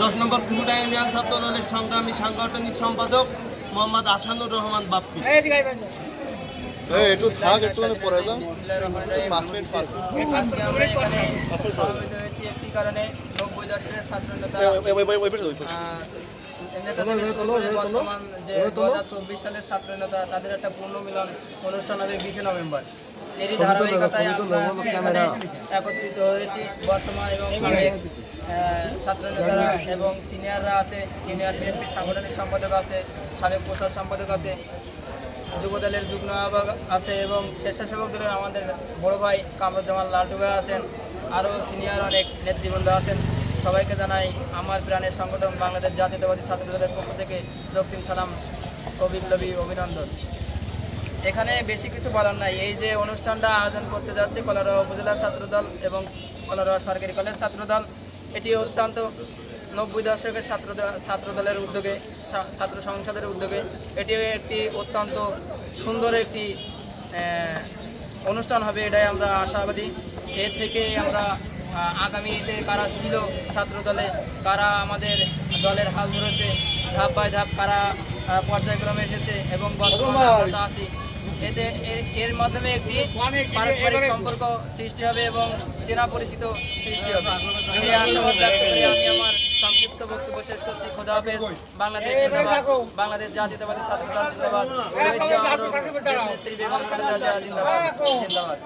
দশ নম্বর কুকুরা ইউনিয়ন ছাত্র দলের সংগ্রামী সাংগঠনিক সম্পাদক মোহাম্মদ আসানুর রহমান বাপ্পি এই, একটু থাক একটু পরে যাও বিসমিল্লাহির রহমানির রহিম। পাঁচ মিনিট পাঁচ মিনিট আজকে আমরা এখানে সমবেত হয়েছি একটি কারণে নব্বই দশকের ছাত্র নেতা বর্তমান যে দু হাজার চব্বিশ সালের ছাত্র নেতা তাদের একটা পূর্ণ মিলন অনুষ্ঠান হবে বিশে নভেম্বর এরই ধারাবাহিকতায় আমরা আজকে এখানে একত্রিত হয়েছি। বর্তমান এবং সাবেক আহ, ছাত্র নেতারা এবং সিনিয়ররা আছে সিনিয়র বিএনপির সাংগঠনিক সম্পাদক আছে সাবেক প্রচার সম্পাদক আছে যুবদলের যুগ্ম আহ্বায়ক আছে এবং স্বেচ্ছাসেবক দলের আমাদের বড় ভাই কামরুজ্জামান লালটু ভাই আছেন। আরও সিনিয়র অনেক নেতৃবৃন্দ আছেন। সবাইকে জানাই আমার প্রাণের সংগঠন বাংলাদেশ জাতীয়তাবাদী ছাত্র দলের পক্ষ থেকে রক্তিম সালাম অবিপ্লবী অভিনন্দন। এখানে বেশি কিছু বলার নাই। এই যে অনুষ্ঠানটা আয়োজন করতে যাচ্ছে কলারোয়া উপজেলা ছাত্রদল এবং কলারোয়া সরকারি কলেজ ছাত্রদল, এটি অত্যন্ত নব্বই দশকের ছাত্র ছাত্রদলের উদ্যোগে ছাত্র সংসদের উদ্যোগে। এটি একটি অত্যন্ত সুন্দর একটি অনুষ্ঠান হবে এটাই আমরা আশাবাদী। এর থেকে আমরা আগামীতে কারা ছিল ছাত্র দলে কারা আমাদের দলের হাল ধরেছে, ধাপ বাই ধাপ কারা পর্যায়ক্রমে এসেছে এবং বর্তমানে আছি এতে এর- মাধ্যমে একটি পারস্পরিক সম্পর্ক সৃষ্টি হবে এবং চেনা পরিচিত সৃষ্টি হবে। এই ব্যক্ত করে, আমি আমার সংক্ষিপ্ত বক্তব্য শেষ করছি। খোদা হাফেজ, বাংলাদেশ জিন্দাবাদ, বাংলাদেশ জাতীয়তাবাদী ছাত্র দল জিন্দাবাদ জিন্দাবাদ জিন্দাবাদ।